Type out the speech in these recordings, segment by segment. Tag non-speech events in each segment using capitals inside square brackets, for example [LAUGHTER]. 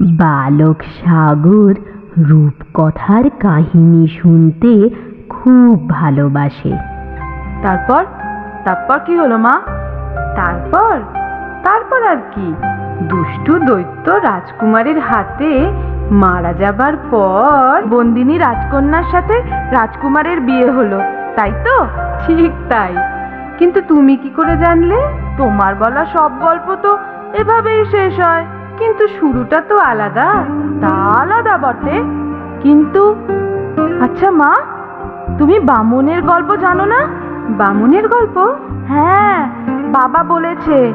বালক সাগর রূপকথার কাহিনী শুনতে খুব ভালোবাসে। তারপর? তারপর কি হলো মা? তারপর? তারপর আর কি? দুষ্টু দৈত্য রাজকুমারের হাতে মারা যাবার পর বন্দিনী রাজকন্যার সাথে রাজকুমারের বিয়ে হলো, তাই তো? ঠিক তাই। কিন্তু তুমি কি করে জানলে? তোমার বলা সব গল্প তো এভাবেই শেষ হয়। কিন্তু শুরুটা তো আলাদা, তা আলাদা বটে। কিন্তু আচ্ছা মা, তুমি বামুনের গল্প জানো না? বামুনের গল্প? হ্যাঁ বাবা বলেছে,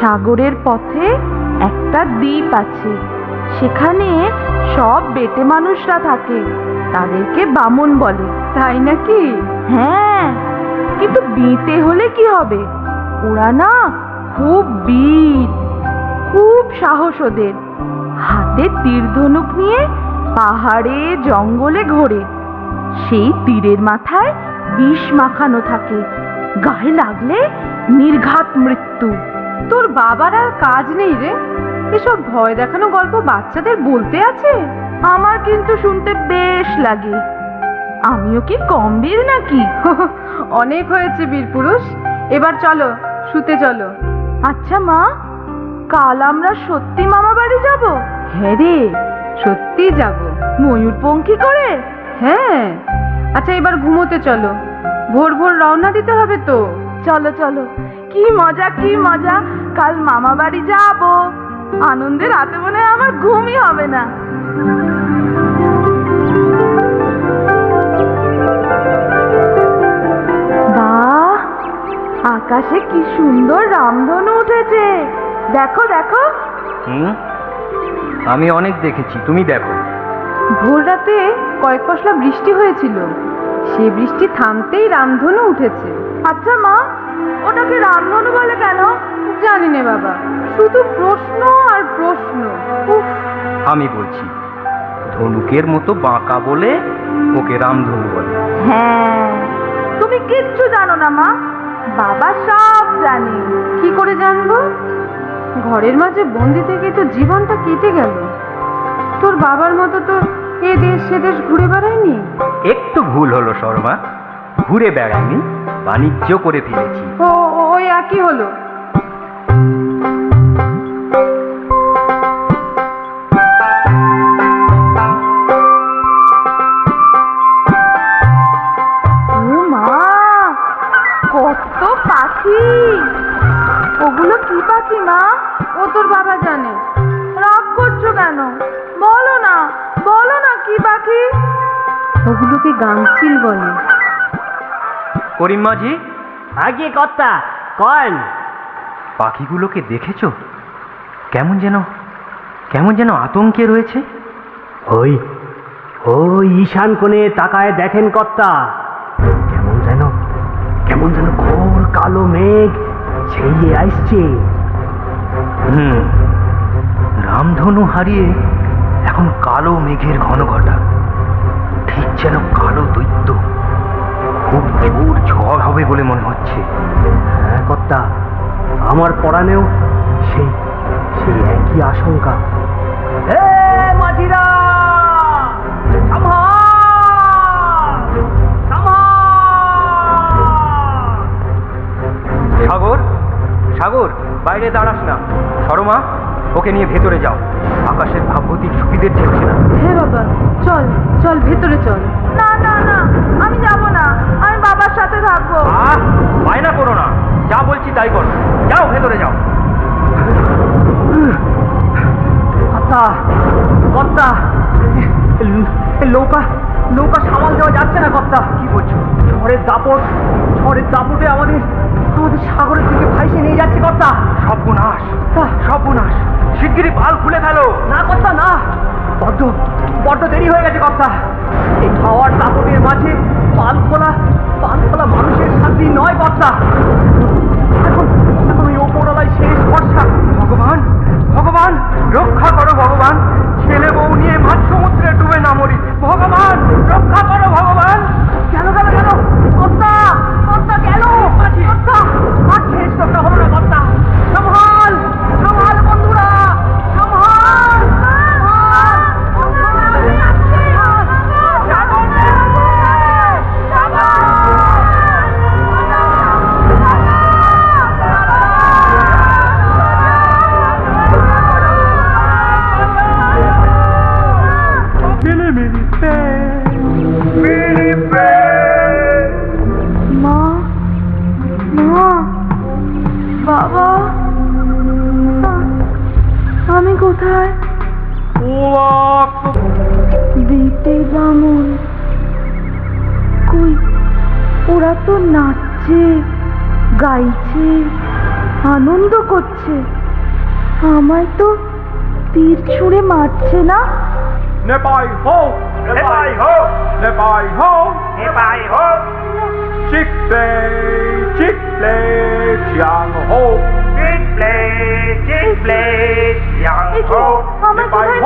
সাগরের পথে একটা দ্বীপ আছে। সেখানে সব বেটে মানুষরা থাকে, তাদেরকে বামুন বলে। তাই নাকি? হ্যাঁ কিন্তু বেটে হলে কি হবে? ওরা না খুব খুব সাহস ওদের। হাতে তীর ধনুক নিয়ে পাহাড়ে, জঙ্গলে ঘোরে। সেই তীরের মাথায় বিষ মাখানো থাকে। গায়ে লাগলে নির্ঘাত মৃত্যু। তোর বাবার আর কাজ নেই রে। এসব ভয় দেখানো গল্প বাচ্চাদের বলতে আছে? আমার কিন্তু শুনতে বেশ লাগে। আমিও কি কম বীর নাকি? [LAUGHS] অনেক হয়েছে বীর পুরুষ এবার চলো, শুতে চলো। আচ্ছা মা। কাল আমরা সত্যি মামা বাড়ি যাব? হ্যাঁ রে সত্যি যাব। ময়ূর ময়ূরপঙ্খী করে? হ্যাঁ। আচ্ছা এবার ঘুমোতে চলো। ভোর ভোর রওনা দিতে হবে তো? চলো চলো। কি মজা কি মজা। কাল মামা বাড়ি যাব। আনন্দে রাতে মনে আমার ঘুমই হবে না। বাহ! আকাশে কি সুন্দর রামধনু উঠেছে। দেখো দেখো। হুম? আমি অনেক দেখেছি তুমি দেখো। ভোর রাতে কয়েক পশলা বৃষ্টি হয়েছিল। সে বৃষ্টি থামতেই রামধনু উঠেছে। আচ্ছা মা ওটাকে রামধনু বলে কেন? জানি না বাবা শুধু প্রশ্ন আর প্রশ্ন। উফ। আমি বলছি ধনুকের মতো বাঁকা বলে ওকে রামধনু বলে। হ্যাঁ তুমি কিচ্ছু জানো না মা। বাবা সব জানে। কি করে জানব? ঘরের মাঝে বন্দি থেকে তো জীবনটা কেটে গেল। তোর বাবার মতো তো এ দেশ সে দেশ ঘুরে বেড়ায়নি? একটু ভুল হলো শর্মা। ঘুরে বেড়ায়নি বাণিজ্য করে ফেলেছি ও ওই একই হলো। মা কত পাখি! ওগুলো কি পাখি মা? ও তোর বাবা জানে। রাগ করছ কেন? বলো না বলো না কি পাখি? ওগুলোকে গাংচিল বলে। করিম মাঝি আগে কর্তা কন পাখিগুলোকে দেখেছ? কেমন যেন কেমন যেন আতঙ্কে রয়েছে? ওই ওই ঈশান কোণে তাকায় দেখেন কর্তা। কেমন যেন কেমন যেন ঘোর কালো মেঘ আসছে। হুম রামধনু হারিয়ে এখন কালো মেঘের ঘন ঘটা ঠিক যেন কালো দৈত্য। খুব জোর ঝড় হবে বলে মনে হচ্ছে। হ্যাঁ কর্তা আমার পড়ানেও সেই সেই একই আশঙ্কা। বাইরে দাঁড়াস না। সরমা ওকে নিয়ে ভেতরে যাও। আকাশের ভাবগতিক সুবিধের ঠেকছে না হে বাবা চল চল ভেতরে চল। না না না আমি যাব না। আমি বাবার সাথে থাকব। আহ বায়না করো না। যা বলছি তাই করো। যাও ভেতরে যাও। কর্তা কর্তা। নৌকা নৌকা সামাল দেওয়া যাচ্ছে না কর্তা। কি বলছো? ঝড়ের দাপট ঝড়ের দাপটে আমাদের আমাদের সাগরের থেকে ভাইসে নিয়ে যাচ্ছে কর্তা। সর্বনাশ সর্বনাশ। শিগগিরই পাল খুলে ফেলো। না কর্তা না। বড্ড বড্ড দেরি হয়ে গেছে কর্তা। নাচতে বামন। কই ওরা তো নাচছে গাইছে আনন্দ করছে। আমায় তো তীর ছুঁড়ে মারছে না? নে পাই হো নে পাই হো নে পাই হো। নে হো। চিক প্লে চিক প্লে চিয়াং হো। চিক প্লে চিক প্লে চিয়াং হো। এ!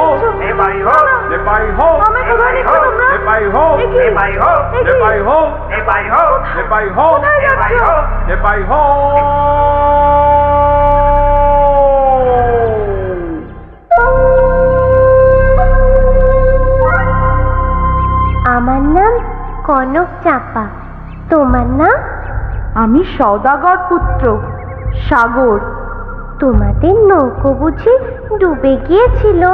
আমার নাম কনক চাপা। তোমার নাম? আমি সওদাগর পুত্র সাগর। তোমাদের নৌকো বুঝি ডুবে গিয়েছিল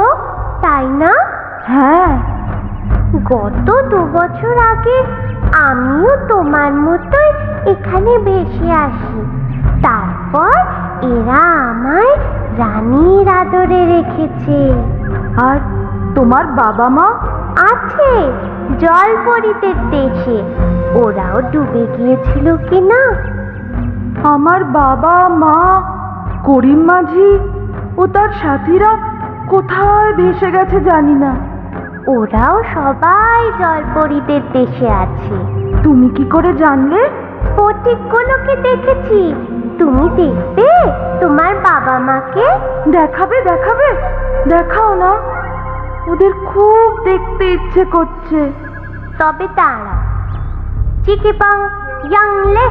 তাই না? হ্যাঁ। গত দু বছর আগে আমিও তোমার মতোই এখানে ভেসে আসি। তারপর এরা আমায় রানীর আদরে রেখেছে। আর তোমার বাবা মা? আছে জলপরীদের দেশে। ওরাও ডুবে গিয়েছিল কিনা? আমার বাবা মা করিম মাঝি ও তার সাথীরা কোথায় ভেসে গেছে জানি না। ওরাও সবাই জলপরীদের দেশে আছে। তুমি কি করে জানলে? স্ফটিকগুলোকে দেখেছি। তুমি দেখবে তোমার বাবা মাকে? দেখাবে দেখাবে। দেখাও না। ওদের খুব দেখতে ইচ্ছে করছে। তবে তারা চিকিপাং ইয়াংলে।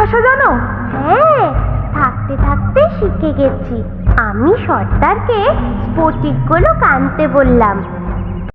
ভাষা জানো? হ্যাঁ থাকতে থাকতে শিখে গেছি। আমি সর্দারকে স্ফটিকগুলো কানতে বললাম।